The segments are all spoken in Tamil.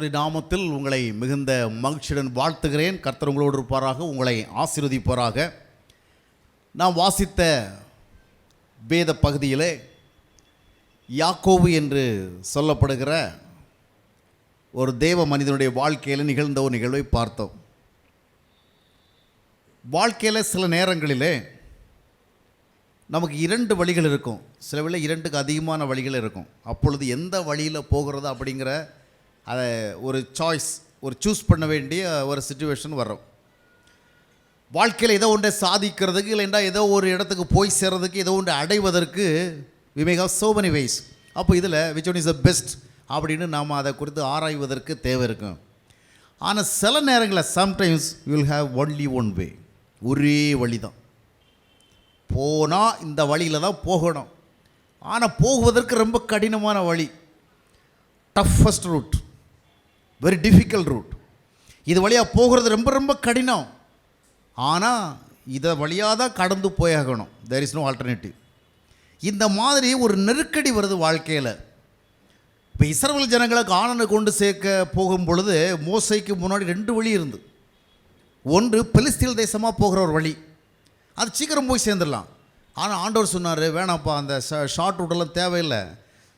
கர்த்தருடைய நாமத்தில் உங்களை மிகுந்த மகிழ்ச்சியுடன் வாழ்த்துகிறேன். கர்த்தர் உங்களோடு இருப்பாராக உங்களை ஆசீர்வதிப்பாராக. நாம் வாசித்த வேத பகுதியிலே யாக்கோவு என்று சொல்லப்படுகிற ஒரு தேவ மனிதனுடைய வாழ்க்கையில் நிகழ்ந்த ஒரு நிகழ்வை பார்த்தோம். வாழ்க்கையில் சில நேரங்களிலே நமக்கு இரண்டு வழிகள் இருக்கும். சில வேளை இரண்டுக்கு அதிகமான வழிகள் இருக்கும். அப்பொழுது எந்த வழியில் போகிறது அப்படிங்கிற அதை ஒரு சாய்ஸ் ஒரு சூஸ் பண்ண வேண்டிய ஒரு சுச்சுவேஷன் வரும். வாழ்க்கையில் ஏதோ ஒன்றை சாதிக்கிறதுக்கு இல்லைண்டா ஏதோ ஒரு இடத்துக்கு போய் சேர்றதுக்கு ஏதோ ஒன்று அடைவதற்கு வி மேக் ஹவ் so அப்போ இதில் which one is the best அப்படின்னு நாம் அதை குறித்து ஆராய்வதற்கு தேவை இருக்கும். ஆனால் சில நேரங்களில் sometimes will have only one way ஒரே வழி தான் போனால் இந்த வழியில் தான் போகணும். ஆனால் போகுவதற்கு ரொம்ப கடினமான வழி. Toughest route very difficult route இது வழியாக போகிறது ரொம்ப ரொம்ப கடினம். ஆனால் இதை வழியாக தான் கடந்து போயாகணும். தேர் இஸ் நோ ஆல்டர்னேட்டிவ் இந்த மாதிரி ஒரு நெருக்கடி வருது வாழ்க்கையில். இப்போ இஸ்ரவேல் ஜனங்களை காணனை கொண்டு சேர்க்க போகும் பொழுது மோசைக்கு முன்னாடி ரெண்டு வழி இருந்து. ஒன்று பெலிஸ்தீன் தேசமாக போகிற ஒரு வழி. அது சீக்கிரம் போய் சேர்ந்துடலாம். ஆனால் ஆண்டவர் சொன்னார் வேணாம்ப்பா அந்த ஷார்ட் ரூட்டெல்லாம் தேவையில்லை.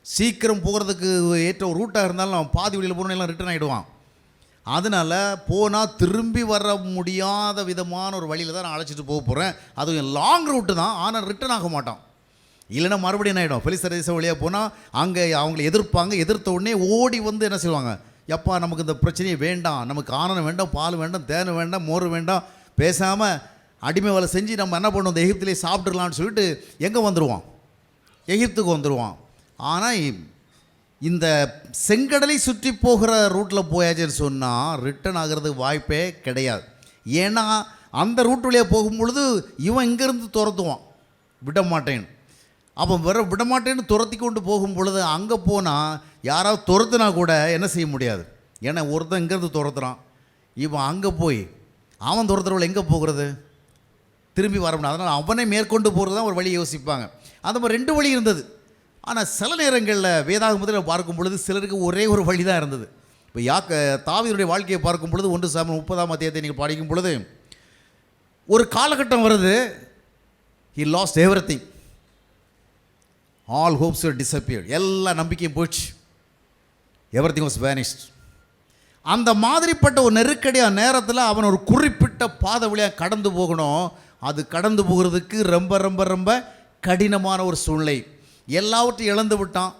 சீக்கிரம் போகிறதுக்கு ஏற்ற ஒரு ரூட்டாக இருந்தாலும் அவன் பாதி வழியில் போகணும் எல்லாம் ரிட்டர்ன் ஆகிடுவான் அதனால் போனால் திரும்பி வர முடியாத விதமான ஒரு வழியில் தான் நான் அழைச்சிட்டு போக போகிறேன் அதுவும் லாங் ரூட்டு தான். ஆனால் ரிட்டர்ன் ஆக மாட்டான். இல்லைன்னா மறுபடியும் என்ன ஆகிடும் பெலிசரேச வழியாக போனால் அங்கே அவங்களை எதிர்ப்பாங்க. எதிர்த்த உடனே ஓடி வந்து என்ன செய்வாங்க? எப்பா நமக்கு இந்த பிரச்சனையே வேண்டாம். நமக்கு ஆனனம் வேண்டாம் பால் வேண்டாம் தேன் வேண்டாம் மோர் வேண்டாம். பேசாமல் அடிமை வேலை செஞ்சு நம்ம என்ன பண்ணுவோம் இந்த எகிப்திலே சாப்பிட்றலாம்னு சொல்லிட்டு எங்கே வந்துடுவான் எகிப்துக்கு வந்துடுவான் ஆனால் இந்த செங்கடலை சுற்றி போகிற ரூட்டில் போயாச்சுன்னு சொன்னால் ரிட்டர்ன் ஆகிறதுக்கு வாய்ப்பே கிடையாது. ஏன்னா அந்த ரூட் வழியாக போகும் பொழுது இவன் இங்கேருந்து துரத்துவான். விட மாட்டேன் அப்போ வர விட மாட்டேன்னு துரத்தி கொண்டு போகும் பொழுது அங்கே போனால் யாராவது துரத்துனா கூட என்ன செய்ய முடியாது. ஏன்னா ஒருத்தன் இங்கேருந்து துரத்துறான். இவன் அங்கே போய் அவன் துரத்துறவள் எங்கே போகிறது? திரும்பி வர முடியாது. அதனால் அவனை மேற்கொண்டு போகிறது தான் ஒரு வழி யோசிப்பாங்க. அந்த மாதிரி ரெண்டு வழி இருந்தது. ஆனால் சில நேரங்களில் வேதாகமத்தில் பார்க்கும் பொழுது சிலருக்கு ஒரே ஒரு வழி தான் இருந்தது. இப்போ யாக்க தாவியனுடைய வாழ்க்கையை பார்க்கும் பொழுது ஒன்று சாமி முப்பதாம் அத்தியத்தை நீங்கள் படிக்கும் பொழுது ஒரு காலகட்டம் வருது he lost every thing all hopes disappear எல்லா நம்பிக்கையும் போச்சு எவ்ரி திங் வாஸ் வேனிஸ்ட் அந்த மாதிரிப்பட்ட ஒரு நெருக்கடியான நேரத்தில் அவன் ஒரு குறிப்பிட்ட பாதை வழியாக கடந்து போகணும். அது கடந்து போகிறதுக்கு ரொம்ப ரொம்ப ரொம்ப கடினமான ஒரு சூழ்நிலை. எல்லாவற்றையும் இழந்து விட்டான்.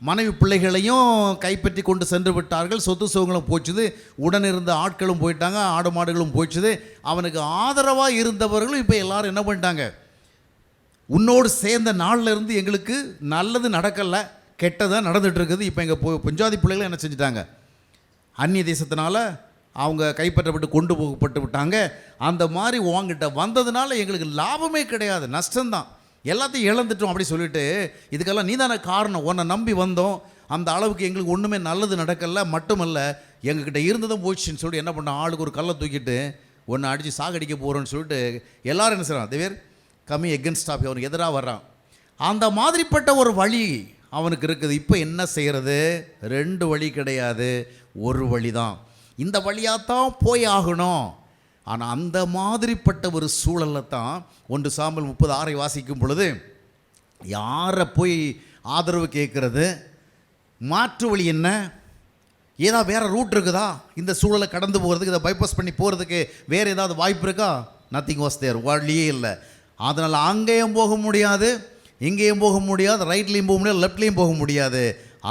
மனைவி பிள்ளைகளையும் கைப்பற்றி கொண்டு சென்று விட்டார்கள். சொத்து சுகங்களும் போச்சுது. உடன் இருந்த ஆட்களும் போயிட்டாங்க. ஆடு மாடுகளும் போச்சுது. அவனுக்கு ஆதரவாக இருந்தவர்களும் இப்போ எல்லாரும் என்ன பண்ணிட்டாங்க? உன்னோடு சேர்ந்த நாளில் இருந்து எங்களுக்கு நல்லது நடக்கலை. கெட்டதாக நடந்துகிட்ருக்குது இருக்குது இப்போ எங்கள் பொ பஞ்சாதி பிள்ளைகளும் என்ன செஞ்சிட்டாங்க? அந்நிய தேசத்தினால அவங்க கைப்பற்றப்பட்டு கொண்டு போகப்பட்டு விட்டாங்க. அந்த மாதிரி உங்ககிட்ட வந்ததுனால எங்களுக்கு லாபமே கிடையாது. நஷ்டம்தான். எல்லாத்தையும் இழந்துட்டோம் அப்படி சொல்லிட்டு இதுக்கெல்லாம் நீ தானே காரணம். உன்னை நம்பி வந்தோம். அந்த அளவுக்கு எங்களுக்கு ஒன்றுமே நல்லது நடக்கல மட்டுமல்ல எங்ககிட்ட இருந்ததும் போச்சுன்னு சொல்லிட்டு என்ன பண்ண ஆளுக்கு ஒரு கல்லை தூக்கிட்டு ஒன்று அடித்து சாகடிக்க போகிறோன்னு சொல்லிட்டு எல்லோரும் என்ன செய்கிறான் தேவர் கம்மி எகென்ஸ்ட் ஆஃப் அவனுக்கு எதிராக வர்றான். அந்த மாதிரிப்பட்ட ஒரு வழி அவனுக்கு இருக்குது. இப்போ என்ன செய்கிறது ரெண்டு வழி கிடையாது. ஒரு வழி தான் இந்த வழியாக தான் போய் ஆகணும். ஆனால் அந்த மாதிரிப்பட்ட ஒரு சூழலில் தான் ஒன்று சாம்பல் முப்பது ஆறை வாசிக்கும் பொழுது யாரை போய் ஆதரவு கேட்குறது? மாற்று வழி என்ன? ஏதா வேறு ரூட் இருக்குதா? இந்த சூழலை கடந்து போகிறதுக்கு இதை பைபாஸ் பண்ணி போகிறதுக்கு வேறு ஏதாவது வாய்ப்பு இருக்கா? நத்திங் வாஸ் தேர் வழியே இல்லை. அதனால் அங்கேயும் போக முடியாது இங்கேயும் போக முடியாது ரைட்லேயும் போக முடியாது லெஃப்ட்லேயும் போக முடியாது.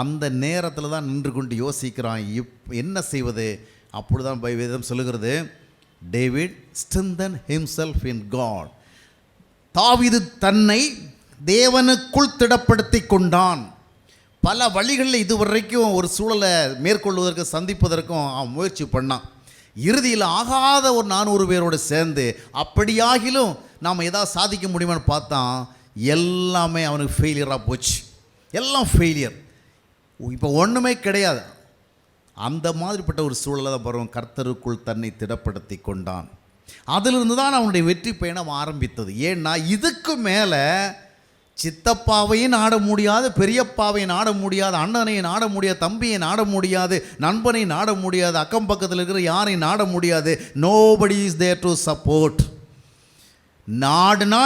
அந்த நேரத்தில் தான் நின்று கொண்டு யோசிக்கிறான் இப் என்ன செய்வது? அப்படி தான் பை வேதம் சொல்லுகிறது David strengthen himself in God தாவிது தன்னை தேவனுக்குள் திடப்படுத்தி கொண்டான் பல வழிகளில் இதுவரைக்கும் ஒரு சூழலை மேற்கொள்வதற்கு சந்திப்பதற்கும் அவன் முயற்சி பண்ணான். இறுதியில் ஆகாத ஒரு நானூறு பேரோடு சேர்ந்து அப்படியாகிலும் நாம் எதாவது சாதிக்க முடியுமான்னு பார்த்தான் எல்லாமே அவனுக்கு ஃபெயிலியராக போச்சு. எல்லாம் ஃபெயிலியர் இப்போ ஒன்றுமே கிடையாது. அந்த மாதிரிப்பட்ட ஒரு சூழலை தான் பருவம் கர்த்தருக்குள் தன்னை திடப்படுத்தி கொண்டான். அதிலிருந்து தான் அவனுடைய வெற்றி பயணம் ஆரம்பித்தது. ஏன்னா இதுக்கு மேலே சித்தப்பாவையும் நாட முடியாது பெரியப்பாவை நாட முடியாது அண்ணனை நாட முடியாது தம்பியை நாட முடியாது நண்பனை நாட முடியாது அக்கம் பக்கத்தில் இருக்கிற யாரையும் நாட முடியாது. Nobody is there to support நாடுனா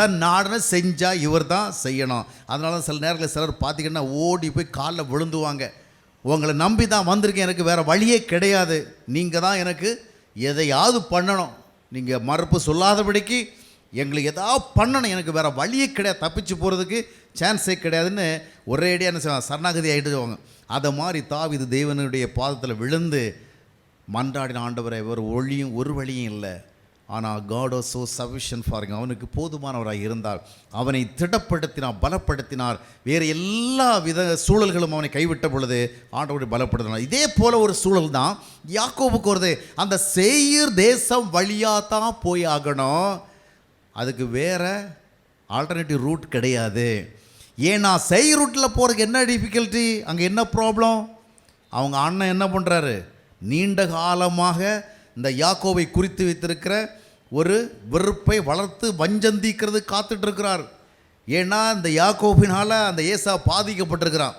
தான் நாடுன செஞ்சால் இவர் தான் செய்யணும். அதனால தான் சில நேரங்களில் சிலர் பார்த்தீங்கன்னா ஓடி போய் காலில் விழுந்துவாங்க உங்களை நம்பி தான் வந்திருக்கேன். எனக்கு வேறு வழியே கிடையாது. நீங்கள் தான் எனக்கு எதையாவது பண்ணணும். நீங்கள் மறுப்பு சொல்லாதபடிக்கு எங்களுக்கு ஏதாவது பண்ணணும். எனக்கு வேறு வழியே கிடையாது. தப்பிச்சு போகிறதுக்கு சான்ஸே கிடையாதுன்னு ஒரேடியாக என்ன செய்வாங்க? சரணாகதி ஆகிட்டு அதை மாதிரி தாவிது தேவனுடைய பாதத்தில் விழுந்து மன்றாடின ஆண்டவரை ஒரு ஒளியும் ஒரு வழியும் இல்லை. ஆனால் காட் சோ sufficient ஃபார் அவனுக்கு போதுமானவராக இருந்தார். அவனை திடப்படுத்தினார் பலப்படுத்தினார். வேறு எல்லா வித சூழல்களும் அவனை கைவிட்ட பொழுது ஆண்டவரை பலப்படுத்தினார். இதே போல் ஒரு சூழல் தான் யாக்கோபுக்கு வருது. அந்த சேயீர் தேசம் வழியாக தான் போய் ஆகணும். அதுக்கு வேற ஆல்டர்னேட்டிவ் ரூட் கிடையாது. ஏன்னா செய் ரூட்டில் போகிறதுக்கு என்ன டிஃபிகல்ட்டி அங்கே என்ன ப்ராப்ளம் அவங்க அண்ணன் என்ன பண்ணுறாரு நீண்ட காலமாக இந்த யாக்கோவை குறித்து வைத்திருக்கிற ஒரு வெறுப்பை வளர்த்து வஞ்சந்திக்கிறது காத்துட்டு இருக்கிறார் ஏன்னா இந்த யாக்கோபினால் அந்த ஏசா பாதிக்கப்பட்டிருக்கிறான்.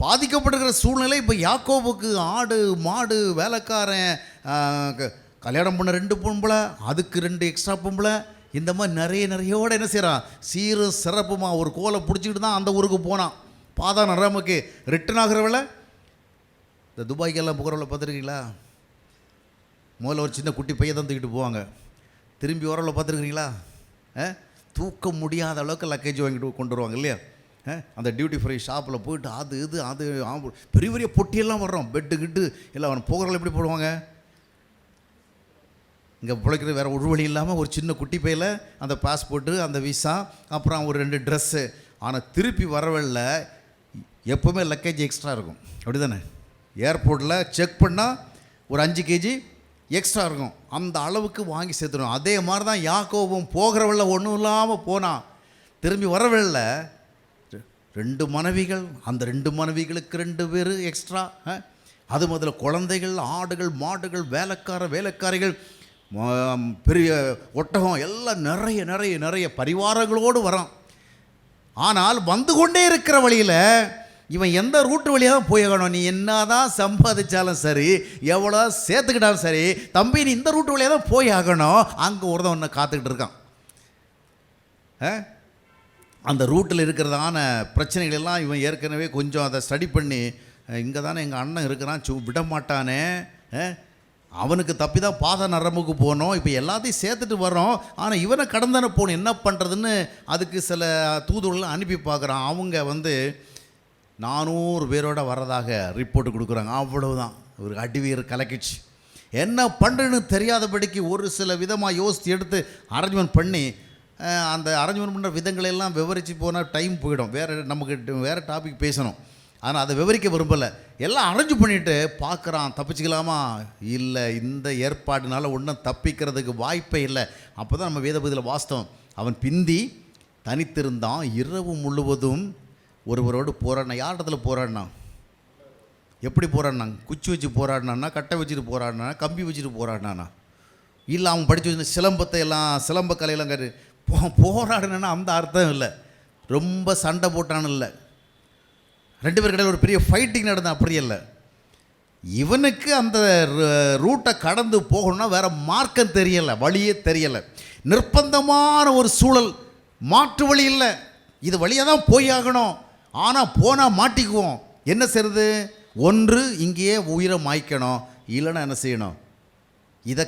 பாதிக்கப்பட்டிருக்கிற சூழ்நிலை இப்போ யாக்கோவுக்கு ஆடு மாடு வேலைக்காரன் க- கல்யாணம் பண்ண ரெண்டு பொம்பளை அதுக்கு ரெண்டு எக்ஸ்ட்ரா பொம்பளை இந்த மாதிரி நிறைய நிறையோட என்ன செய்கிறான் சீரும் சிறப்புமாக ஒரு கோலை பிடிச்சிக்கிட்டு தான் அந்த ஊருக்கு போனான். பாதா நரமுக்கு ரிட்டர்ன் ஆகிறவள இந்த துபாய்க்கெல்லாம் போகிறவள பார்த்துருக்கீங்களா? முதல்ல ஒரு சின்ன குட்டி பையன் தான் தூக்கிட்டு போவாங்க. திரும்பி வரவள பார்த்துருக்குறீங்களா? ஆ? தூக்க முடியாத அளவுக்கு லக்கேஜ் வாங்கிட்டு கொண்டு வருவாங்க இல்லையா? ஆ? அந்த டியூட்டி ஃப்ரீ ஷாப்பில் போயிட்டு அது இது அது பெரிய பெரிய பொட்டியெல்லாம் வர்றோம். பெட்டு கிட்டு இல்லை அவன் போகிறவங்கள எப்படி போடுவாங்க? இங்கே பிழைக்கிறது வேறு ஒரு வழி இல்லாமல் ஒரு சின்ன குட்டி பையில் அந்த பாஸ்போர்ட்டு அந்த விசா அப்புறம் ஒரு ரெண்டு ட்ரெஸ்ஸு ஆனால் திருப்பி வரவில்ல எப்போவுமே லக்கேஜ் எக்ஸ்ட்ரா இருக்கும். அப்படி தானே ஏர்போர்ட்டில் செக் பண்ணால் ஒரு அஞ்சு கேஜி எக்ஸ்ட்ரா இருக்கும். அந்த அளவுக்கு வாங்கி சேர்த்துடும் அதே மாதிரி தான் யாக்கோவும் போகிறவள்ள ஒன்றும் இல்லாமல் போனான் திரும்பி வரவில்ல. ரெண்டு மனைவிகள் அந்த ரெண்டு மனைவிகளுக்கு ரெண்டு பேர் எக்ஸ்ட்ரா அது முதல்ல குழந்தைகள் ஆடுகள் மாடுகள் வேலைக்கார வேலைக்காரிகள் பெரிய ஒட்டகம் எல்லாம் நிறைய நிறைய நிறைய பரிவாரங்களோடு வரான் ஆனால் வந்து கொண்டே இருக்கிற வழியில் இவன் எந்த ரூட்டு வழியாக தான் போயாகணும் நீ என்ன தான் சம்பாதிச்சாலும் சரி எவ்வளோ சேர்த்துக்கிட்டாலும் சரி தம்பி நீ இந்த ரூட்டு வழியாக தான் போய் ஆகணும் அங்கே ஒருத்தன் ஒன்று காத்துக்கிட்டு இருக்கான். ஆ? அந்த ரூட்டில் இருக்கிறதான பிரச்சனைகள் எல்லாம் இவன் ஏற்கனவே கொஞ்சம் அதை ஸ்டடி பண்ணி இங்கே தானே எங்கள் அண்ணன் இருக்கிறான் சு விட மாட்டானே ஆ? அவனுக்கு தப்பி தான் பாத நரம்புக்கு போனோம் இப்போ எல்லாத்தையும் சேர்த்துட்டு வரோம் ஆனால் இவனை கடந்தானே போகணும் என்ன பண்ணுறதுன்னு அதுக்கு சில தூதுவர்கள்லாம் அனுப்பி பார்க்குறான். அவங்க வந்து நானூறு பேரோட வர்றதாக ரிப்போர்ட் கொடுக்குறாங்க. அவ்வளவுதான். ஒரு அடிவீர் கலக்கிச்சு. என்ன பண்ணுறேன்னு தெரியாதபடிக்கு ஒரு சில விதமாக யோசித்து எடுத்து அரேஞ்ச்மெண்ட் பண்ணி அந்த அரேஞ்ச்மெண்ட் பண்ணுற விதங்களை எல்லாம் விவரித்து போனால் டைம் போயிடும். வேறு நமக்கு வேறு டாபிக் பேசணும். ஆனால் அதை விவரிக்க விரும்பலை. எல்லாம் அரேஞ்ச் பண்ணிவிட்டு பார்க்குறான். தப்பிச்சுக்கலாமா? இல்லை. இந்த ஏற்பாடுனால ஒன்றும் தப்பிக்கிறதுக்கு வாய்ப்பே இல்லை. அப்போ தான் நம்ம வேதபதியில் வாஸ்தவம் அவன் பிந்தி தனித்திருந்தான். இரவு முழுவதும் ஒருவரோடு போராடினான் யார் இடத்துல போராடினான் எப்படி போராடினாங்க குச்சி வச்சு போராடினானா கட்டை வச்சுட்டு போராடினானா கம்பி வச்சுட்டு போராடினானா? இல்லை அவன் படித்து வச்சிருந்த சிலம்பத்தை எல்லாம் சிலம்ப கலையெல்லாம் கரு போ போராடினா அந்த அர்த்தம் இல்லை. ரொம்ப சண்டை போட்டான்னு இல்லை. ரெண்டு பேர் கடையில் ஒரு பெரிய ஃபைட்டிங் நடந்த அப்படி இல்லை. இவனுக்கு அந்த ரூட்டை கடந்து போகணும்னா வேறு மார்க்கம் தெரியலை வழியே தெரியலை. நிர்பந்தமான ஒரு சூழல் மாற்று வழி இல்லை. இது வழியாக தான் போய் ஆகணும். ஆனால் போனால் மாட்டிக்குவோம். என்ன செய்யறது ஒன்று இங்கேயே உயிரை மாய்க்கணும். இல்லைன்னா என்ன செய்யணும்? இதை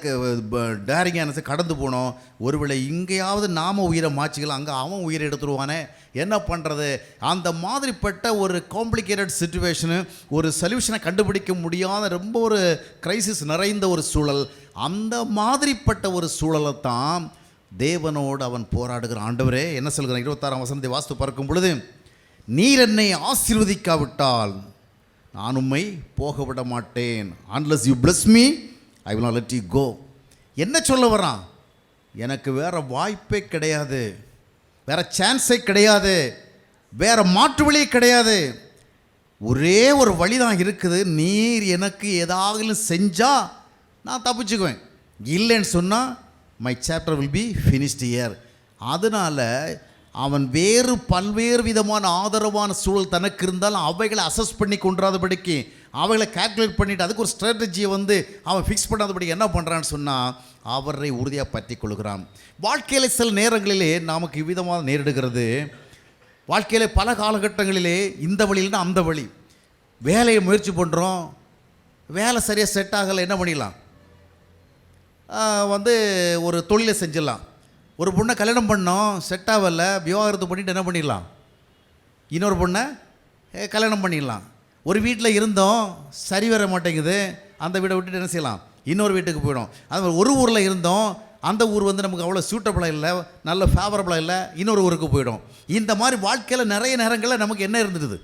டேரிங்காக என்ன செய்ய கடந்து போனோம் ஒருவேளை இங்கேயாவது நாம் உயிரை மாச்சிக்கலாம் அங்கே அவன் உயிரை எடுத்துருவானே. என்ன பண்ணுறது அந்த மாதிரிப்பட்ட ஒரு காம்ப்ளிகேட்டட் சுச்சுவேஷனு ஒரு சொல்யூஷனை கண்டுபிடிக்க முடியாத ரொம்ப ஒரு கிரைசிஸ் நிறைந்த ஒரு சூழல். அந்த மாதிரிப்பட்ட ஒரு சூழலை தான் தேவனோடு அவன் போராடுகிற ஆண்டவரே என்ன சொல்கிறான் இருபத்தாறாம் வசனத்தை வாஸ்து பார்க்கும் பொழுது நீர் என்னை ஆசீர்வதிக்காவிட்டால் நான் உம்மை போக விட மாட்டேன் unless you bless me I will not let you go என்ன சொல்ல வரான் எனக்கு வேறு வாய்ப்பே கிடையாது. வேறு சான்ஸே கிடையாது. வேறு மாற்று வழியே கிடையாது. ஒரே ஒரு வழி தான் இருக்குது. நீர் எனக்கு ஏதாவது செஞ்சால் நான் தப்பிச்சுக்குவேன். இல்லைன்னு சொன்னால் my chapter will be finished here அதனால் அவன் வேறு பல்வேறு விதமான ஆதரவான சூழல் தனக்கு இருந்தாலும் அவைகளை அசஸ் பண்ணி கொண்டாதபடிக்கு அவைகளை கால்குலேட் பண்ணிவிட்டு அதுக்கு ஒரு ஸ்ட்ராட்டஜியை வந்து அவன் ஃபிக்ஸ் பண்ணாதபடி என்ன பண்ணுறான்னு சொன்னால் அவரை உறுதியாக பற்றி கொள்கிறான். வாழ்க்கையில் சில நேரங்களிலே நமக்கு இவ்விதமாக நேரிடுகிறது. வாழ்க்கையில் பல காலகட்டங்களிலே இந்த வழியில்னா அந்த வழி. வேலையை முயற்சி பண்ணுறோம் வேலை சரியாக செட் ஆகலை என்ன பண்ணிடலாம்? வந்து ஒரு தொழிலை செஞ்சிடலாம். ஒரு பொண்ணை கல்யாணம் பண்ணோம் செட் ஆகல விவாகரத்து பண்ணிட்டு என்ன பண்ணிடலாம்? இன்னொரு பொண்ணை கல்யாணம் பண்ணிடலாம். ஒரு வீட்டில் இருந்தோம் சரி வர மாட்டேங்குது அந்த வீடை விட்டுட்டு என்ன செய்யலாம்? இன்னொரு வீட்டுக்கு போயிடும். அது மாதிரி ஒரு ஊரில் இருந்தோம் அந்த ஊர் வந்து நமக்கு அவ்வளோ சூட்டபுளாக இல்லை நல்ல ஃபேவரபுளாக இல்லை இன்னொரு ஊருக்கு போயிடும். இந்த மாதிரி வாழ்க்கையில் நிறைய நேரங்களில் நமக்கு என்ன இருந்தது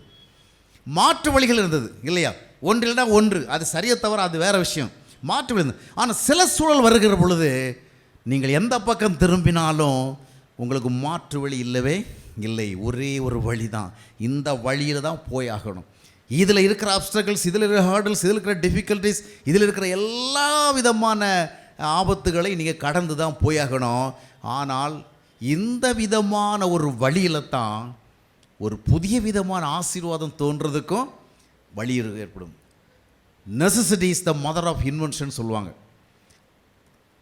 மாற்று வழிகள் இருந்தது இல்லையா? ஒன்றில்னா ஒன்று அது சரியை தவிர அது வேறு விஷயம். மாற்று வழி ஆனால் சில சூழல் வருகிற பொழுது நீங்கள் எந்த பக்கம் திரும்பினாலும் உங்களுக்கு மாற்று வழி இல்லவே இல்லை. ஒரே ஒரு வழி தான் இந்த வழியில் தான் போய் ஆகணும். இதில் இருக்கிற அப்டக்கல்ஸ் இதில் இருக்கிற ஹார்டல்ஸ் இதில் இருக்கிற டிஃபிகல்ட்டிஸ் இதில் இருக்கிற எல்லா விதமான ஆபத்துகளை நீங்கள் கடந்து தான் போயாகணும் ஆனால் இந்த விதமான ஒரு வழியில் தான் ஒரு புதிய விதமான ஆசீர்வாதம் தோன்றதுக்கும் வழி ஏற்படும். Necessity is the mother of invention சொல்லுவாங்க.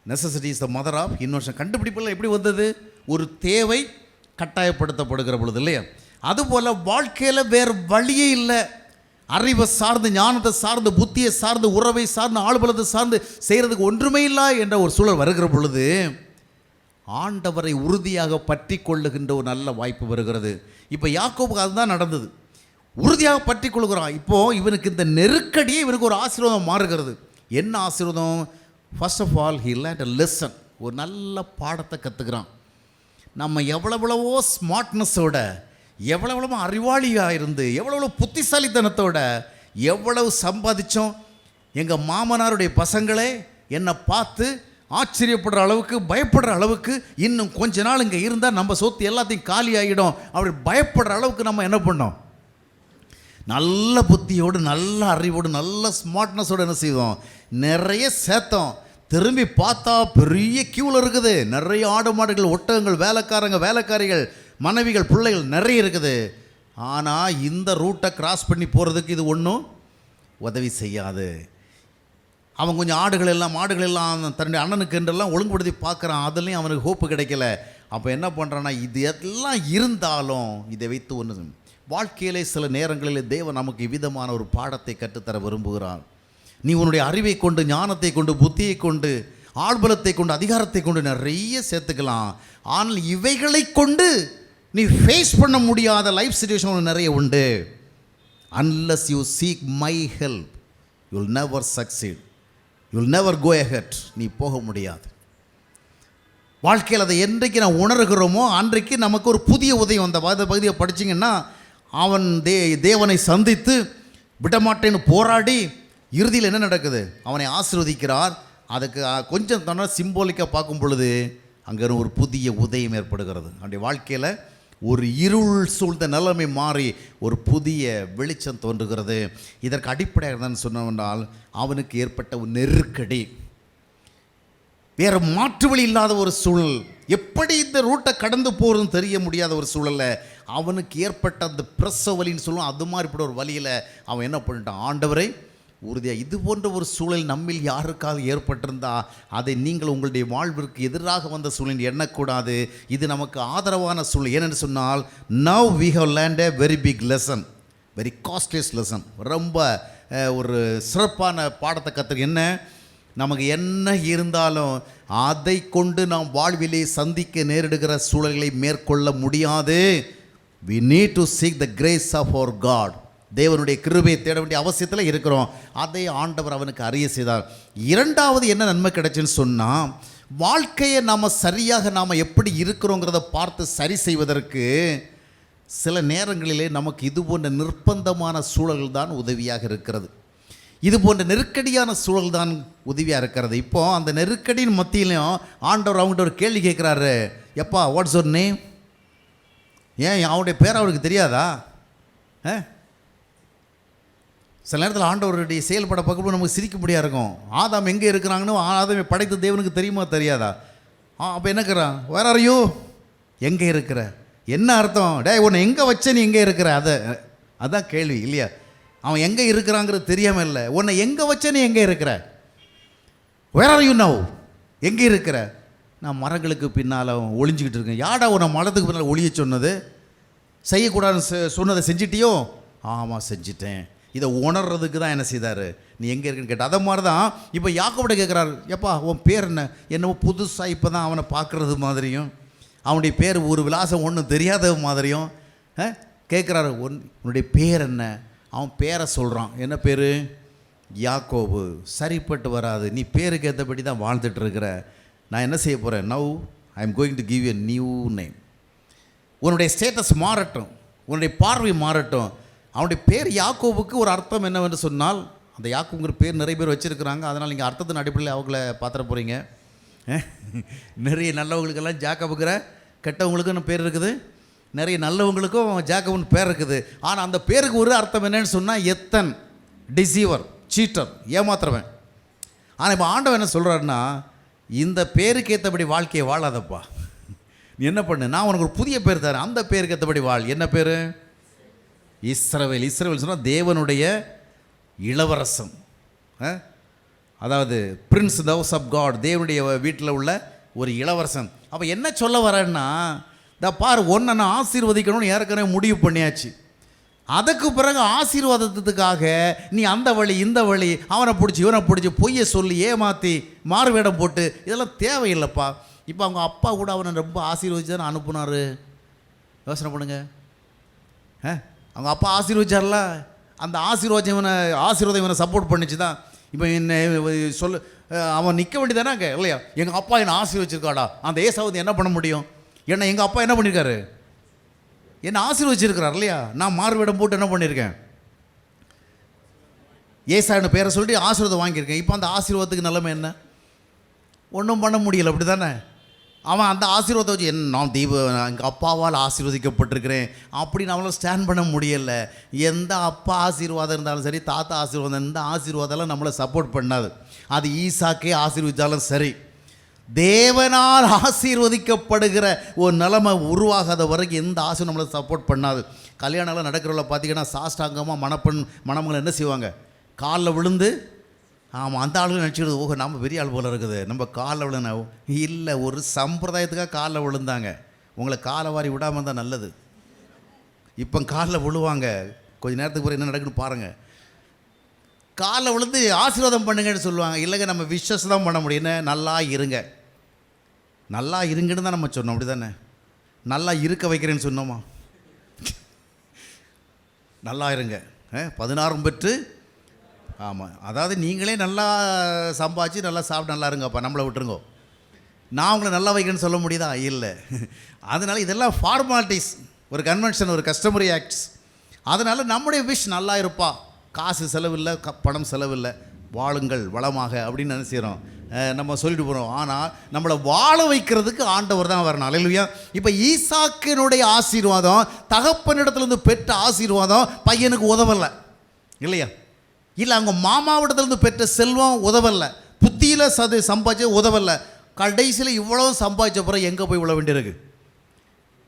Necessity is the mother of invention கண்டுபிடிப்பெல்லாம் எப்படி வந்தது? ஒரு தேவை கட்டாயப்படுத்தப்படுகிற பொழுது இல்லையா? அதுபோல் வாழ்க்கையில் வேறு வழியே இல்லை. அறிவை சார்ந்து ஞானத்தை சார்ந்து புத்தியை சார்ந்து உறவை சார்ந்து ஆளுபலத்தை சார்ந்து செய்கிறதுக்கு ஒன்றுமே இல்லை என்ற ஒரு சூழல் வருகிற பொழுது ஆண்டவரை உறுதியாக பற்றி கொள்ளுகின்ற ஒரு நல்ல வாய்ப்பு வருகிறது. இப்போ யாக்கோபுக்கு அதுதான் நடந்தது. உறுதியாக பற்றி கொள்கிறான் இப்போது இவனுக்கு இந்த நெருக்கடியே இவனுக்கு ஒரு ஆசீர்வாதம் மாறுகிறது. என்ன ஆசீர்வாதம்? First of all he learnt a lesson ஒரு நல்ல பாடத்தை கற்றுக்கிறான் நம்ம எவ்வளவளவோ ஸ்மார்ட்னஸோட எவ்வளவளவோ அறிவாளியாக இருந்து எவ்வளவு புத்திசாலித்தனத்தோட எவ்வளவு சம்பாதிச்சோம். எங்கள் மாமனாருடைய பசங்களே என்னை பார்த்து ஆச்சரியப்படுற அளவுக்கு பயப்படுற அளவுக்கு இன்னும் கொஞ்ச நாள் இங்கே இருந்தால் நம்ம சொத்து எல்லாத்தையும் காலி ஆகிடும் அப்படி பயப்படுற அளவுக்கு நம்ம என்ன பண்ணோம்? நல்ல புத்தியோடு நல்ல அறிவோடு நல்ல ஸ்மார்ட்னஸோடு என்ன செய்வோம்? நிறைய சேர்த்தோம். திரும்பி பார்த்தா பெரிய கியூவில் இருக்குது. நிறைய ஆடு மாடுகள் ஒட்டகங்கள் வேலைக்காரங்க வேலைக்காரிகள் மனைவிகள் பிள்ளைகள் நிறைய இருக்குது. ஆனால் இந்த ரூட்டை கிராஸ் பண்ணி போகிறதுக்கு இது ஒன்றும் உதவி செய்யாது. அவன் கொஞ்சம் ஆடுகள் எல்லாம் மாடுகள் எல்லாம் தன்னுடைய அண்ணனுக்கு என்றெல்லாம் ஒழுங்குபடுத்தி பார்க்குறான். அதுலேயும் அவனுக்கு ஹோப்பு கிடைக்கல. அப்போ என்ன பண்ணுறான்னா இது எல்லாம் இருந்தாலும் இதை வைத்து ஒன்று வாழ்க்கையிலே சில நேரங்களில் தேவன் நமக்கு விதமான ஒரு பாடத்தை கற்றுத்தர விரும்புகிறான் நீ உன்னுடைய அறிவை கொண்டு ஞானத்தை கொண்டு புத்தியை கொண்டு ஆள்பலத்தை கொண்டு அதிகாரத்தை கொண்டு நிறைய சேர்த்துக்கலாம். ஆனால் இவைகளை கொண்டு நீ ஃபேஸ் பண்ண முடியாத லைஃப் சுச்சுவேஷன் நிறைய உண்டு. Unless you seek my help you'll never succeed you'll never go head நீ போக முடியாது. வாழ்க்கையில் அதை என்றைக்கு நான் உணர்கிறோமோ அன்றைக்கு நமக்கு ஒரு புதிய உதயம் அந்த வாத பகுதியை படிச்சிங்கன்னா அவன் தே தேவனை சந்தித்து விடமாட்டேன்னு போராடி இறுதியில் என்ன நடக்குது? அவனை ஆசிர்வதிக்கிறார். அதுக்கு கொஞ்சம் தானே சிம்போலிக்காக பார்க்கும் பொழுது அங்கே ஒரு புதிய உதயம் ஏற்படுகிறது. அவனுடைய வாழ்க்கையில் ஒரு இருள் சூழ்ந்த நிலைமை மாறி ஒரு புதிய வெளிச்சம் தோன்றுகிறது. இதற்கு அடிப்படையாக இருந்தான்னு சொன்னவென்றால் அவனுக்கு ஏற்பட்ட ஒரு நெருக்கடி. வேறு மாற்று வழி இல்லாத ஒரு சூழல். எப்படி இந்த ரூட்டை கடந்து போகிறதுன்னு தெரிய முடியாத ஒரு சூழல்ல அவனுக்கு ஏற்பட்ட அந்த பிரசவ வலின்னு சொல்லுவோம் அது மாதிரிப்பட்ட ஒரு வழியில் அவன் என்ன பண்ணிட்டான்? ஆண்டவரை உறுதியாக இது போன்ற ஒரு சூழல் நம்மில் யாருக்காவது ஏற்பட்டிருந்தா அதை நீங்கள் உங்களுடைய வாழ்விற்கு எதிராக வந்த சூழல் எண்ணக்கூடாது. இது நமக்கு ஆதரவான சூழல். ஏனென்று சொன்னால் now we have learned a very big lesson very costliest lesson ரொம்ப ஒரு சிறப்பான பாடத்தை கற்றுக்க என்ன? நமக்கு என்ன இருந்தாலும் அதை கொண்டு நாம் வாழ்விலே சந்திக்க நேரிடுகிற சூழல்களை மேற்கொள்ள முடியாது. We need to seek the grace of our God தேவனுடைய கிருபையை தேட வேண்டிய அவசியத்தில் இருக்கிறோம். அதை ஆண்டவர் அவனுக்கு அறிய செய்தார். இரண்டாவது என்ன நன்மை கிடைச்சுன்னு சொன்னால் வாழ்க்கையை நாம் சரியாக நாம் எப்படி இருக்கிறோங்கிறத பார்த்து சரி செய்வதற்கு சில நேரங்களிலே நமக்கு இது போன்ற நிர்பந்தமான சூழல்கள் தான் உதவியாக இருக்கிறது. இது போன்ற நெருக்கடியான சூழல் தான் உதவியாக இருக்கிறது. இப்போது அந்த நெருக்கடியின் மத்தியிலையும் ஆண்டவர் அவங்கள்ட்ட ஒரு கேள்வி கேட்குறாரு. எப்பா வாட்ஸ் ஒரு நேம் ஏன் அவனுடைய பேர் அவருக்கு தெரியாதா? ஆ? சில நேரத்தில் ஆண்டவருடைய செயல்பட பார்க்கும்போது நமக்கு சிரிக்க இருக்கும். ஆதாம் எங்கே இருக்கிறாங்கன்னு ஆதாமை படைத்த தேவனுக்கு தெரியுமா தெரியாதா? ஆ அப்போ என்னக்கிறான் வேற அறியோ எங்கே இருக்கிற? என்ன அர்த்தம்? டேய் உன்னை எங்கே வச்ச நீ எங்கே இருக்கிற? அதை அதான் கேள்வி இல்லையா? அவன் எங்கே இருக்கிறாங்கிறது தெரியாமல் இல்லை. உன்னை எங்கே வச்ச நீ எங்கே இருக்கிற? வேற அறியும் நவ் எங்கே இருக்கிற? நான் மரங்களுக்கு பின்னால் ஒளிஞ்சிக்கிட்டு இருக்கேன். யாடா உன்னை மரத்துக்கு பின்னால் ஒளிய சொன்னது? செய்யக்கூடாதுன்னு சொன்னதை செஞ்சிட்டியோ? ஆமாம் செஞ்சிட்டேன். இதை உணர்றதுக்கு தான் என்ன செய்தார்? நீ எங்கே இருக்குன்னு கேட்ட அதை மாதிரி தான் இப்போ யாக்கோட கேட்குறாரு எப்பா உன் பேர் என்ன? என்னவோ புதுசாக இப்போ தான் அவனை பார்க்குறது மாதிரியும் அவனுடைய பேர் ஒரு விலாசம் ஒன்றும் தெரியாத மாதிரியும் கேட்குறாரு உன் உன்னுடைய பேர் என்ன? அவன் பேரை சொல்கிறான் என்ன பேர்? யாக்கோபு. சரிப்பட்டு வராது. நீ பேருக்கு ஏற்றபடி தான் வாழ்ந்துட்டுருக்கிற நான் என்ன செய்ய போகிறேன் now I am going to give a new name உன்னுடைய ஸ்டேட்டஸ் மாறட்டும். உன்னுடைய பார்வை மாறட்டும். அவனுடைய பேர் யாக்கோவுக்கு ஒரு அர்த்தம் என்னவென்று சொன்னால் அந்த யாக்கோங்கிற பேர் நிறைய பேர் வச்சுருக்கிறாங்க. அதனால் நீங்கள் அர்த்தத்தின் அடிப்படையில் அவங்கள பார்த்துட போகிறீங்க நிறைய நல்லவங்களுக்கெல்லாம் ஜாக்கபுங்கிற கெட்டவங்களுக்கும் பேர் இருக்குது. நிறைய நல்லவங்களுக்கும் ஜாக்கப்னு பேர் இருக்குது. ஆனால் அந்த பேருக்கு ஒரு அர்த்தம் என்னன்னு சொன்னால் எத்தன்? டிசீவர் சீட்டர் ஏமாத்துறவன். ஆனால் இப்போ ஆண்டவன் என்ன சொல்கிறாருன்னா இந்த பேருக்கு ஏற்றபடி வாழ்க்கையை வாழாதப்பா. நீ என்ன பண்ணு? நான் உனக்கு ஒரு புதிய பேர் தரேன். அந்த பேருக்கு ஏற்றபடி வாழ். என்ன பேர்? இஸ்ரவேல். இஸ்ரவேல் சொன்னால் தேவனுடைய இளவரசன். ஆ? அதாவது பிரின்ஸ் தவுஸ் ஆஃப் காட் தேவனுடைய வீட்டில் உள்ள ஒரு இளவரசன். அப்போ என்ன சொல்ல வரேன்னா இந்த பார் ஒன்றை நான் ஆசீர்வதிக்கணும்னு ஏற்கனவே முடிவு பண்ணியாச்சு. அதுக்கு பிறகு ஆசீர்வாதத்துக்காக நீ அந்த வழி இந்த வழி அவனை பிடிச்சி இவனை பிடிச்சி பொய்யை சொல்லி ஏமாற்றி மாறுவேடம் போட்டு இதெல்லாம் தேவையில்லைப்பா. இப்போ அவங்க அப்பா கூட அவனை ரொம்ப ஆசீர்வதிச்சு தானே அனுப்புனாரு. யோசனை பண்ணுங்க. ஆ? அவங்க அப்பா ஆசீர்வதிச்சார்ல? அந்த ஆசீர்வாதம் இவனை ஆசீர்வாதம் இவனை சப்போர்ட் பண்ணிச்சு தான் இப்போ என்ன சொல்லு அவன் நிற்க வேண்டியதானே இல்லையா? எங்கள் அப்பா என்னை ஆசீர்வச்சிருக்காடா அந்த ஏசாவது என்ன பண்ண முடியும்? ஏன்னா எங்கள் அப்பா என்ன பண்ணியிருக்காரு என்னை ஆசீர்வச்சிருக்கிறார் இல்லையா? நான் மாறுவேடம் போட்டு என்ன பண்ணியிருக்கேன்? ஏசான்னு பேரை சொல்லிட்டு ஆசீர்வாதம் வாங்கியிருக்கேன். இப்போ அந்த ஆசீர்வாதத்துக்கு நிலைமை என்ன? ஒன்றும் பண்ண முடியல. அப்படி தானே அவன் அந்த ஆசீர்வாதத்தை வச்சு என்ன நான் தீப எங்கள் அப்பாவால் ஆசீர்வதிக்கப்பட்டிருக்கிறேன். அப்படின்னு அவளால் ஸ்டாண்ட் பண்ண முடியல. எந்த அப்பா ஆசீர்வாதம் இருந்தாலும் சரி தாத்தா ஆசீர்வாதம் எந்த ஆசீர்வாதம்லாம் நம்மளை சப்போர்ட் பண்ணாது. அது ஈசாக்கே ஆசீர்வதித்தாலும் சரி. தேவனால் ஆசீர்வதிக்கப்படுகிற ஒரு நிலைமை உருவாகாத வரைக்கும் எந்த ஆசை நம்மளை சப்போர்ட் பண்ணாது. கல்யாணம்லாம் நடக்கிறவங்கள பார்த்தீங்கன்னா சாஷ்டாங்கமாக மணப்பெண் மணமங்களை என்ன செய்வாங்க? காலில் விழுந்து ஆமாம் அந்த ஆளுங்க நினச்சிடுது ஓஹோ நம்ம பெரிய ஆள் போல இருக்குது. நம்ம காலில் விழுனா இல்லை ஒரு சம்பிரதாயத்துக்காக காலில் விழுந்தாங்க. உங்களை காலை வாரி விடாமல் இருந்தால் நல்லது. இப்போ காலில் விழுவாங்க. கொஞ்ச நேரத்துக்கு பிறகு என்ன நடக்குன்னு பாருங்கள் காலில் விழுந்து ஆசீர்வாதம் பண்ணுங்கன்னு சொல்லுவாங்க. இல்லைங்க நம்ம விஷஸ் தான் பண்ண முடியும். நல்லா இருங்க. நல்லா இருங்கன்னு தான் நம்ம சொன்னோம் அப்படி தானே நல்லா இருக்க வைக்கிறேன்னு சொன்னோமா? நல்லா இருங்க. பதினாறும் பெற்று ஆமாம் அதாவது நீங்களே நல்லா சம்பாதிச்சு நல்லா சாப்பிட்டு நல்லா இருங்கப்பா நம்மளை விட்டுருங்கோ. நான் உங்களை நல்லா வைக்கிறேன்னு சொல்ல முடியுதா? இல்லை. அதனால் இதெல்லாம் ஃபார்மாலிட்டிஸ் ஒரு கன்வென்ஷன் ஒரு கஸ்டமரி ஆக்ட்ஸ் அதனால் நம்முடைய விஷ் நல்லா இருப்பா. காசு செலவில்லை க பணம் செலவில்லை. வாழுங்கள் வளமாக அப்படின்னு நினச்சிக்கிறோம். நம்ம சொல்லிட்டு போகிறோம் ஆனால் நம்மளை வாழ வைக்கிறதுக்கு ஆண்டவர் தான் வரணும் அலையிலுயா. இப்போ ஈசாக்கினுடைய ஆசீர்வாதம் தகப்பனிடத்துலேருந்து பெற்ற ஆசீர்வாதம் பையனுக்கு உதவலை. இல்லையா? இல்லை அவங்க மாமாவிடத்துலேருந்து பெற்ற செல்வம் உதவலை. புத்தியில் சது சம்பாதிச்ச உதவல்ல கடைசியில் இவ்வளோ சம்பாதிச்ச பிறகு எங்கே போய் விழ வேண்டியிருக்கு?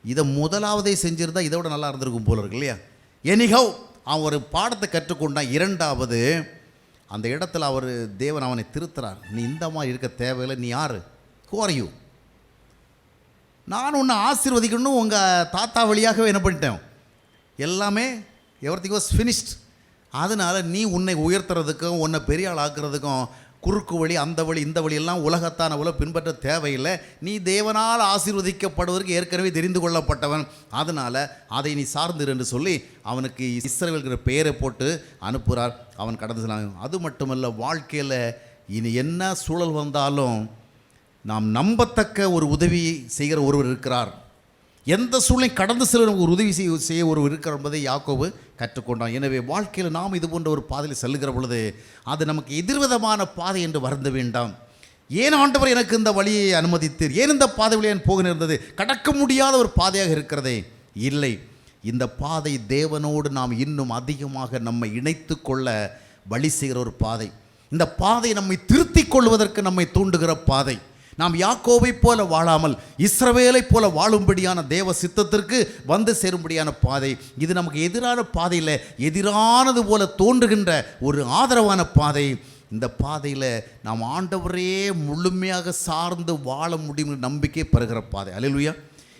இதை முதலாவதே செஞ்சுருந்தா இதை விட நல்லா இருந்திருக்கும் போல இருக்கு இல்லையா? எனிகவ் அவன் ஒரு பாடத்தை கற்றுக்கொண்டான். இரண்டாவது அந்த இடத்துல அவர் தேவன் அவனை திருத்துறார். நீ இந்த மாதிரி இருக்க தேவையில்லை. நீ யார்? கோரையும் நான் உன்னை ஆசீர்வதிக்கணும் உங்கள் தாத்தா வழியாகவே என்ன பண்ணிட்டேன். எல்லாமே எவ்ரி வாஸ் ஃபினிஷ்ட் அதனால் நீ உன்னை உயர்த்துறதுக்கும் உன்னை பெரிய ஆள் ஆக்குறதுக்கும் குறுக்கு வழி அந்த வழி இந்த வழி எல்லாம் உலகத்தான உலக பின்பற்ற தேவையில்லை. நீ தேவனால் ஆசீர்வதிக்கப்படுவதற்கு ஏற்கனவே தெரிந்து கொள்ளப்பட்டவன். அதனால் அதை நீ சார்ந்திரு என்று சொல்லி அவனுக்கு இஸ்ரவேல்கிற பெயரை போட்டு அனுப்புகிறார். அவன் கடந்து செல்லும் அது மட்டுமல்ல வாழ்க்கையில் இனி என்ன சூழல் வந்தாலும் நாம் நம்பத்தக்க ஒரு உதவி செய்கிற ஒருவர் இருக்கிறார். எந்த சூழ்நிலை கடந்து செல்ல ஒரு உதவி செய்ய செய்ய ஒரு இருக்கிற என்பதை யாக்கோவு கற்றுக்கொண்டான். எனவே வாழ்க்கையில் நாம் இது போன்ற ஒரு பாதையில் செல்லுகிற பொழுது அது நமக்கு எதிர்விதமான பாதை என்று வருந்த வேண்டாம். ஏன் ஆண்டவர் எனக்கு இந்த வழியை அனுமதித்தீர்? ஏன் இந்த பாதை வழியை போக நேர்ந்தது? கடக்க முடியாத ஒரு பாதையாக இருக்கிறதே. இல்லை. இந்த பாதை தேவனோடு நாம் இன்னும் அதிகமாக நம்மை இணைத்து கொள்ள வழி செய்கிற ஒரு பாதை. இந்த பாதை நம்மை திருத்திக் கொள்வதற்கு நம்மை தூண்டுகிற பாதை. நாம் யாக்கோவைப் போல வாழாமல் இஸ்ரவேலைப் போல வாழும்படியான தேவ சித்தத்திற்கு வந்து சேரும்படியான பாதை. இது நமக்கு எதிரான பாதையில் எதிரானது போல தோன்றுகின்ற ஒரு ஆதரவான பாதை. இந்த பாதையில் நாம் ஆண்டவரே முழுமையாக சார்ந்து வாழ முடியும் நம்பிக்கை பெறுகிற பாதை. அலிலுயா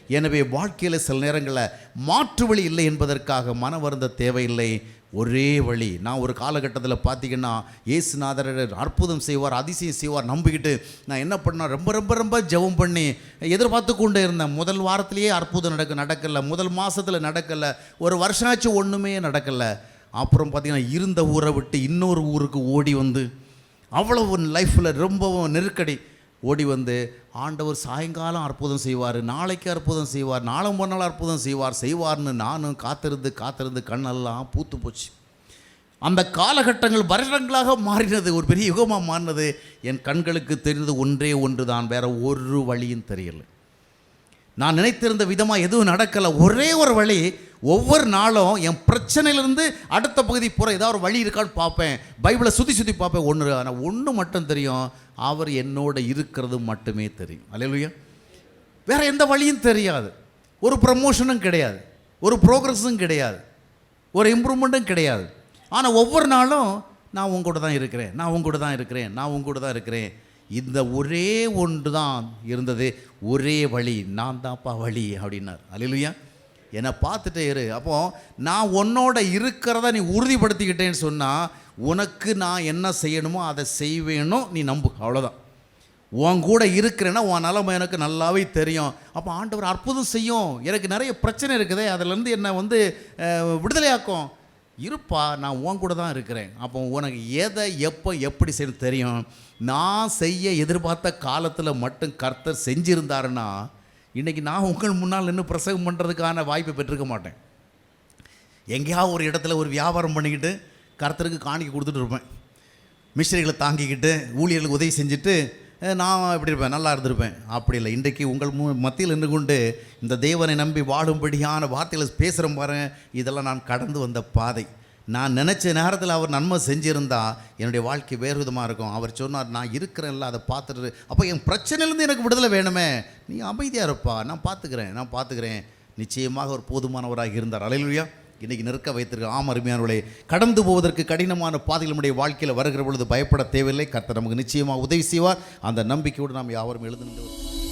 எனவே வாழ்க்கையில் சில நேரங்களில் மாற்று வழி இல்லை என்பதற்காக மன வருந்த தேவையில்லை. ஒரே வழி. நான் ஒரு காலகட்டத்தில் பார்த்தீங்கன்னா ஏசுநாதர் அற்புதம் செய்வார் அதிசயம் செய்வார் நம்பிக்கிட்டு நான் என்ன பண்ணேன்? ரொம்ப ரொம்ப ரொம்ப ஜெபம் பண்ணி எதிர்பார்த்து கொண்டே இருந்தேன். முதல் வாரத்திலேயே அற்புதம் நடக்க நடக்கலை. முதல் மாதத்தில் நடக்கலை. ஒரு வருஷம் ஆச்சு ஒன்றுமே நடக்கலை. அப்புறம் பார்த்தீங்கன்னா இருந்த ஊரை விட்டு இன்னொரு ஊருக்கு ஓடி வந்து அவ்வளவு லைஃப்பில் ரொம்பவும் நெருக்கடி ஓடி வந்து ஆண்டவர் சாயங்காலம் அற்புதம் செய்வார் நாளைக்கு அற்புதம் செய்வார் நாளை நாள் அற்புதம் செய்வார் செய்வார்னு நானும் காத்திருந்து காத்திருந்து கண்ணெல்லாம் பூத்து போச்சு. அந்த காலகட்டங்கள் வருடங்களாக மாறினது ஒரு பெரிய யுகமாக மாறினது. என் கண்களுக்கு தெரிந்தது ஒன்றே ஒன்று தான் வேறு ஒரு வழியும் தெரியலை. நான் நினைத்திருந்த விதமாக எதுவும் நடக்கலை. ஒரே ஒரு வழி ஒவ்வொரு நாளும் என் பிரச்சனையிலேருந்து அடுத்த பகுதி போகிற ஏதாவது ஒரு வழி இருக்கான்னு பார்ப்பேன். பைபிளை சுற்றி சுற்றி பார்ப்பேன். ஒன்று ஆனால் ஒன்று மட்டும் தெரியும். அவர் என்னோட இருக்கிறது மட்டுமே தெரியும். அல்லையா வேறு எந்த வழியும் தெரியாது. ஒரு ப்ரமோஷனும் கிடையாது. ஒரு ப்ரோக்ரஸும் கிடையாது. ஒரு இம்ப்ரூவ்மெண்ட்டும் கிடையாது. ஆனால் ஒவ்வொரு நாளும் நான் உங்ககூட தான் இருக்கிறேன். நான் உங்ககூட தான் இருக்கிறேன். நான் உங்ககூட தான் இருக்கிறேன். இந்த ஒரே ஒன்று தான் இருந்தது. ஒரே வழி. நான் தான்ப்பா வழி அப்படின்னார். அலிலுயா என்னை பார்த்துட்டே இரு. அப்போ நான் உன்னோட இருக்கிறத நீ உறுதிப்படுத்திக்கிட்டேன்னு சொன்னால் உனக்கு நான் என்ன செய்யணுமோ அதை செய்வேனோ நீ நம்பு. அவ்வளோதான் உன் கூட இருக்கிறேன்னா உன் நிலமை எனக்கு நல்லாவே தெரியும். அப்போ ஆண்டவர் அற்புதம் செய்யும். எனக்கு நிறைய பிரச்சனை இருக்குதே. அதுலேருந்து என்னை வந்து விடுதலையாக்கும். இருப்பா நான் உன் கூட தான் இருக்கிறேன். அப்போ உனக்கு எதை எப்போ எப்படி செய்ய தெரியும்? நான் செய்ய எதிர்பார்த்த காலத்தில் மட்டும் கர்த்தர் செஞ்சுருந்தாருன்னா இன்றைக்கி நான் உங்கள் முன்னால் நின்று பிரசவம் பண்ணுறதுக்கான வாய்ப்பை பெற்றிருக்க மாட்டேன். எங்கேயாவது ஒரு இடத்துல ஒரு வியாபாரம் பண்ணிக்கிட்டு கர்த்தருக்கு காணிக்க கொடுத்துட்டு இருப்பேன். மிஷினிகளை தாங்கிக்கிட்டு ஊழியர்களுக்கு உதவி செஞ்சுட்டு நான் இப்படி இருப்பேன் நல்லா இருந்திருப்பேன். அப்படி இல்லை. இன்றைக்கு உங்கள் மு மத்தியில் நின்று கொண்டு இந்த தேவனை நம்பி வாழும்படியான வார்த்தைகளை பேசுகிறேன் பாரு. இதெல்லாம் நான் கடந்து வந்த பாதை. நான் நினச்ச நேரத்தில் அவர் நன்மை செஞ்சுருந்தா என்னுடைய வாழ்க்கை வேறு விதமாக இருக்கும். அவர் சொன்னார் நான் இருக்கிறேன்ல அதை பார்த்துட்டு அப்போ என் பிரச்சனையிலேருந்து எனக்கு விடுதலை வேணுமே. நீ அமைதியாக இருப்பா. நான் பார்த்துக்கிறேன் நான் பார்த்துக்கிறேன். நிச்சயமாக ஒரு போதுமானவராக இருந்தார். அலையிலுயா இன்னைக்கு நிற்க வைத்திருக்க ஆம் அருமையானவர்களே கடந்து போவதற்கு கடினமான பாதைகள் நம்முடைய வாழ்க்கையில் வருகிற பொழுது பயப்பட தேவையில்லை. கர்த்தர் நமக்கு நிச்சயமாக உதவி செய்வார். அந்த நம்பிக்கையோடு நாம் யாவரும் எழுந்து நின்று